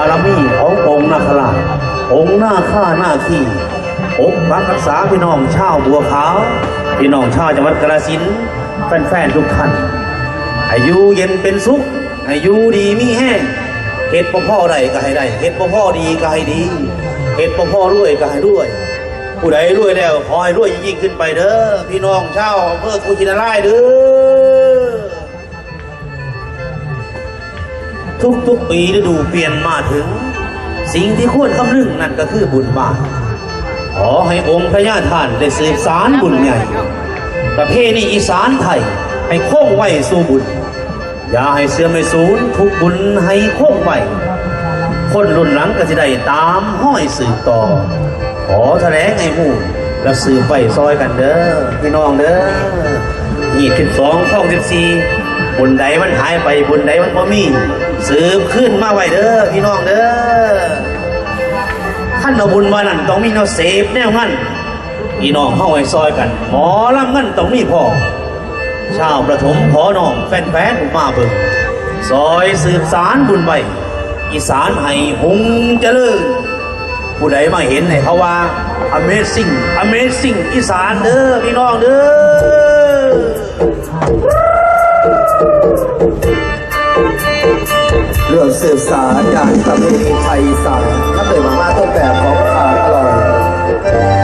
ารมีขององค์นาคราชองค์หน้าข้าหน้าขี้ปกปักรักษาพี่น้องชาวบัวขาว พี่น้องชาวจังหวัดกาฬสินแฟนๆทุกท่านอายุเย็นเป็นสุขอายุดีมีแห้งเฮ็ดบ่พ่อใดก็ให้ได้เฮ็ดบ่พ่อดีก็ให้ดีเฮ็ดบ่พ่อรวยก็ให้รวย ผู้ใดรวยแล้วขอให้รวยยิ่งขึ้นไปเด้อพี่น้องชาวอำเภอกุชินารายเด้อ ทุกๆปีฤดูเปลี่ยนมาถึง สิ่งที่ควรคำนึงนั่นก็คือบุญบาปขอให้องค์พระญาท่านได้สืบสารบุญใหญ่ ประเพณีอีสานไทยให้คงไว้สู่บุญ อย่าให้เสื่อมไม่สูญทุกบุญให้คงไว้คนรุ่นหลังก็จะได้ตามห้อยสืบต่อ ขอแถลงให้หมู่และสืบไปซอยกันเด้อพี่น้องเด้อยี่สิบสองข้องสิบสี่ บุญใดมันหายไปบุญใดมันพอมีสืบขึ้นมาไว้เด้อพี่น้องเด้อท่านเอาบุญมานั่นต้องมีแนวเสพแนวงั้นพี่น้องเข้าไว้ซอยกัน หมอลำงั้นต้องมีพอชาวประถมขอน้องแฟนๆผมมาเบิ่งซอยสืบสารบุญไปอีสานให้หงเจริญผู้ใดมาเห็นให้เขาว่า Amazing Amazing อีสานเด้อพี่น้องเด้อ เรื่องสืบสารอย่างประเพณีไทยสานถ้าเกิดมาม่าต้นแบบของขาอร่อย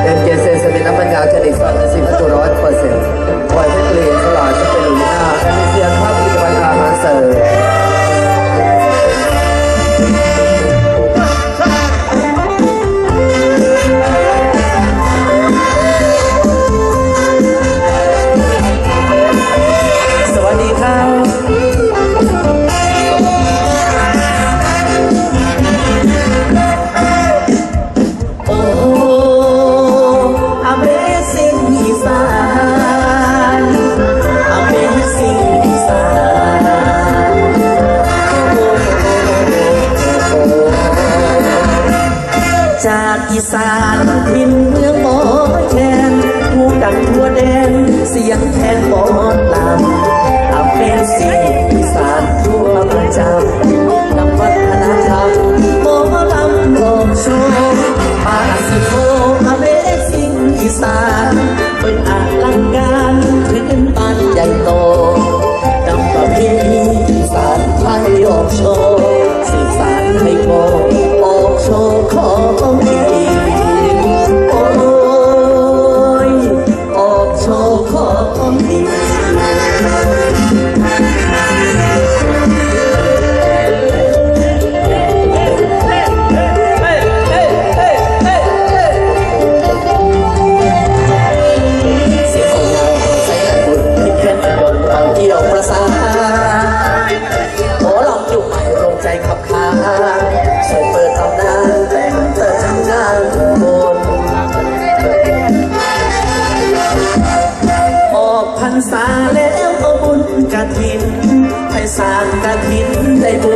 เป็นเกษตรสมิน้ำปัญญาชนิดสารสิบตัวร้อยเปอร์เซ็นต์ไวเทคเกลียนสลาย ง ว์ อกพรรษาแล้วกอบุญกระถินให้สร้างกระถินได้บุญ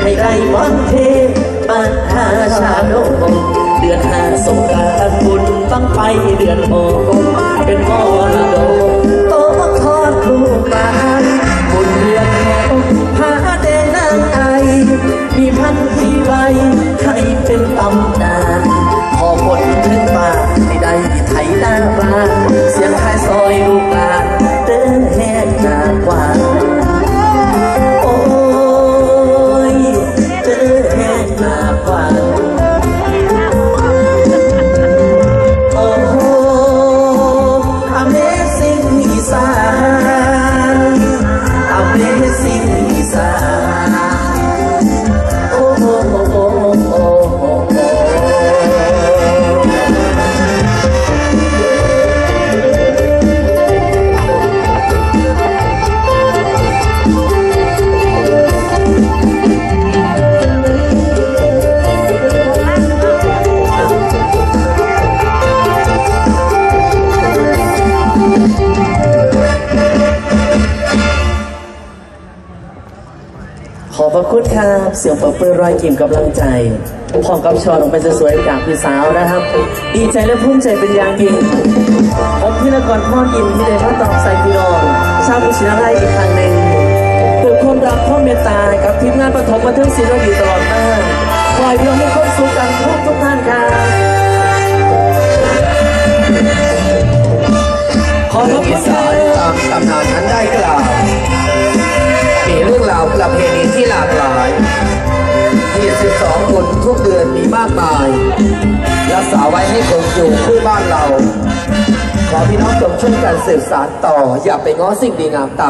ให้ได้บอนเทปานหาชาโดงเดือนห้าสงกรานต์บุญบังไฟเดือนหกเป็นมอระดกโตทอดคู่กัน ขอบพระคุณครับ เสียงปรบมือรอยกิ่มกำลังใจพร้อมกับชอนออกไปสวยๆจากพี่สาวนะครับ ดีใจและภูมิใจเป็นอย่างยิ่งผมพี่นกรพ่อยินที่ได้มาตอบใส่พี่น้อง ชาวมุชินาไลอีกครั้งหนึ่งด้วยความรักความเมตตากับทีมงานปฐมบันเทิงศิลป์อยู่ตลอดมาขอให้พี่น้องมีความสุขกันทุกทุกท่านครับขอบพระคุณครับ พี่น้องจงช่วยกันสืบสารต่อ อย่าไปง้อสิ่งดีงามตาม